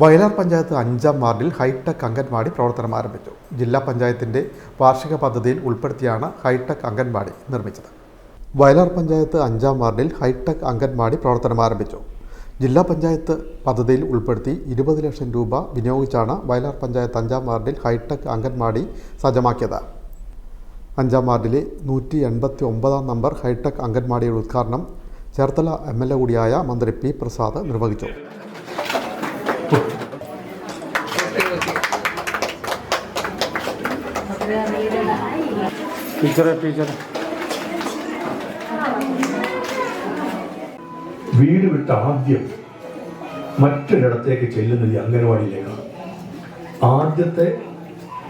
വയലാർ പഞ്ചായത്ത് അഞ്ചാം വാർഡിൽ ഹൈടെക് അംഗൻവാടി പ്രവർത്തനം ആരംഭിച്ചു. ജില്ലാ പഞ്ചായത്തിന്റെ വാർഷിക പദ്ധതിയിൽ ഉൾപ്പെടുത്തിയാണ് ഹൈടെക് അംഗൻവാടി നിർമ്മിച്ചത്. വയലാർ പഞ്ചായത്ത് അഞ്ചാം വാർഡിൽ ഹൈടെക് അംഗൻവാടി പ്രവർത്തനം ആരംഭിച്ചു. ജില്ലാ പഞ്ചായത്ത് പദ്ധതിയിൽ ഉൾപ്പെടുത്തി ഇരുപത് ലക്ഷം രൂപ വിനിയോഗിച്ചാണ് വയലാർ പഞ്ചായത്ത് അഞ്ചാം വാർഡിൽ ഹൈടെക് അംഗൻവാടി സജ്ജമാക്കിയത്. അഞ്ചാം വാർഡിലെ നൂറ്റി എൺപത്തി ഒമ്പതാം നമ്പർ ഹൈടെക് അംഗൻവാടിയുടെ ഉദ്ഘാടനം ചേർത്തല എം എൽ എ കൂടിയായ മന്ത്രി പി പ്രസാദ് നിർവഹിച്ചു. ടീച്ചറെ വീട് വിട്ട് ആദ്യം മറ്റൊരിടത്തേക്ക് ചെല്ലുന്നത് അംഗനവാടിയിലേക്കാണ് ആദ്യത്തെ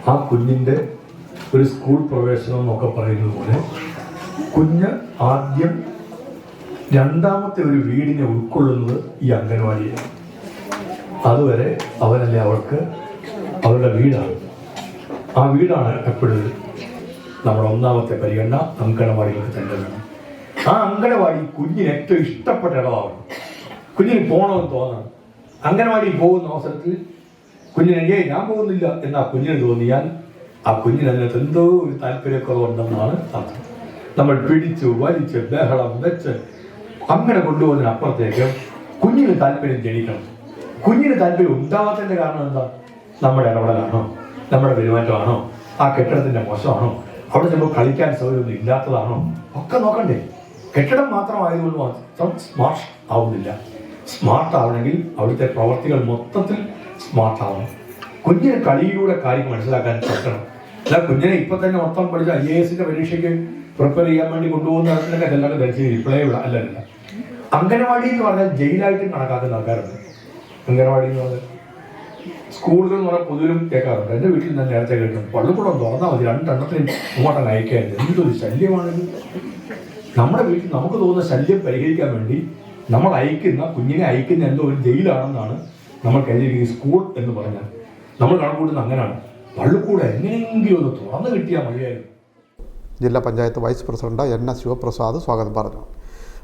ആ കുഞ്ഞിന്റെ ഒരു സ്കൂൾ പ്രവേശനം എന്നൊക്കെ പറയുന്നത് പോലെ കുഞ്ഞ് ആദ്യം രണ്ടാമത്തെ ഒരു വീടിനെ ഉൾക്കൊള്ളുന്നത് ഈ അംഗനവാടിയാണ് അതുവരെ അവനല്ലേ അവൾക്ക് അവരുടെ വീടാണ്. ആ വീടാണ് എപ്പോഴും നമ്മുടെ ഒന്നാമത്തെ പരിഗണന അങ്കണവാടികൾക്ക് തന്നെ വേണം ആ അങ്കണവാടി കുഞ്ഞിന് ഏറ്റവും ഇഷ്ടപ്പെട്ട ഇടമാവണം കുഞ്ഞിന് പോകണമെന്ന് തോന്നണം. അങ്കണവാടി പോകുന്ന അവസരത്തിൽ കുഞ്ഞിന് ഏ ഞാൻ പോകുന്നില്ല എന്ന് ആ കുഞ്ഞിന് തോന്നിയാൽ ആ കുഞ്ഞിന് അതിനകത്ത് എന്തോ ഒരു താല്പര്യക്കുറവുണ്ടെന്നാണ് അർത്ഥം. നമ്മൾ പിടിച്ച് വലിച്ച് ബഹളം വെച്ച് അങ്ങനെ കൊണ്ടുപോകുന്നതിനപ്പുറത്തേക്ക് കുഞ്ഞിന് താല്പര്യം ജനിക്കണം. കുഞ്ഞിന് താല്പര്യം ഉണ്ടാവാത്തതിന്റെ കാരണം എന്താ? നമ്മുടെ ഇടപെടലാണോ? നമ്മുടെ പെരുമാറ്റമാണോ? ആ കെട്ടിടത്തിന്റെ മോശമാണോ? അവിടെ നമ്മൾ കളിക്കാൻ സൗകര്യമൊന്നും ഇല്ലാത്തതാണോ? ഒക്കെ നോക്കണ്ടേ. കെട്ടിടം മാത്രമായതുകൊണ്ട് മാത്രം സ്മാർട്ട് ആവുന്നില്ല. സ്മാർട്ട് ആവണമെങ്കിൽ അവിടുത്തെ പ്രവർത്തികൾ മൊത്തത്തിൽ സ്മാർട്ട് ആവണം. കുഞ്ഞിന് കളിയിലൂടെ കാര്യം മനസ്സിലാക്കാൻ പറ്റണം. അല്ല കുഞ്ഞിനെ ഇപ്പൊ തന്നെ മൊത്തം പഠിച്ച ഐ എ എസിന്റെ പരീക്ഷയ്ക്ക് പ്രിപ്പയർ ചെയ്യാൻ വേണ്ടി കൊണ്ടുപോകുന്ന ഇടത്തിലൊക്കെ എല്ലാവരും ധരിച്ചു ഇപ്പോഴേ അല്ലല്ല അംഗനവാടി എന്ന് പറഞ്ഞാൽ ജയിലായിട്ടും കണക്കാക്കുന്ന ആൾക്കാരുണ്ട്. അംഗനവാടി എന്ന് പറഞ്ഞാൽ സ്കൂളുകൾ എന്ന് പറഞ്ഞാൽ പൊതുവിലും കേൾക്കാറുണ്ട്. എന്റെ വീട്ടിൽ ഞാൻ നേരത്തെ കേട്ടിട്ടുണ്ട് പള്ളിക്കൂടം തുറന്നാൽ മതി. രണ്ടെണ്ണത്തിനും അങ്ങോട്ടങ്ങ് അയക്കാൻ എന്തൊരു ശല്യമാണിത് നമ്മുടെ വീട്ടിൽ നമുക്ക് തോന്നുന്ന ശല്യം പരിഹരിക്കാൻ വേണ്ടി നമ്മൾ അയക്കുന്ന കുഞ്ഞിനെ അയക്കുന്ന എന്തോ ഒരു ജയിലാണെന്നാണ് നമ്മൾ കഴിഞ്ഞിരിക്കുന്നത് സ്കൂൾ എന്ന് പറഞ്ഞാൽ നമ്മൾ കണക്കൂട്ടുന്നത് അങ്ങനെയാണ്. പള്ളിക്കൂടം എങ്ങനെയെങ്കിലും ഒന്ന് തുറന്നു കിട്ടിയാൽ മതിയായിരുന്നു. ജില്ലാ panchayat vice president N S Sivaprasad സ്വാഗതം പറഞ്ഞു.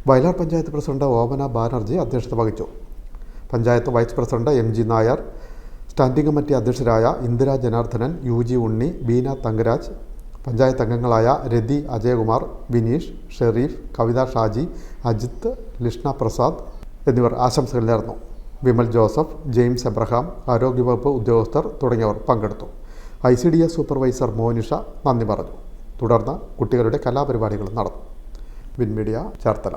വയലാർ പഞ്ചായത്ത് പ്രസിഡന്റ് ഓമന ബാനർജി അധ്യക്ഷത വഹിച്ചു. Panchayat vice president M G Nair standing committee അധ്യക്ഷരായ Indira Janardhanan U G Unni Beena Thankaraj panchayat അംഗങ്ങളായ രതി അജയകുമാർ വിനീഷ് ഷെറീഫ് കവിത ഷാജി അജിത്ത് ലിഷ്ണ പ്രസാദ് എന്നിവർ ആശംസകൾ നേർന്നു. വിമൽ ജോസഫ് ജെയിംസ് എബ്രഹാം ആരോഗ്യവകുപ്പ് ഉദ്യോഗസ്ഥർ തുടങ്ങിയവർ പങ്കെടുത്തു. I C D S supervisor Monisha നന്ദി പറഞ്ഞു. തുടർന്ന് കുട്ടികളുടെ കലാപരിപാടികൾ നടന്നു. വിൻമീഡിയ ചേർത്തല.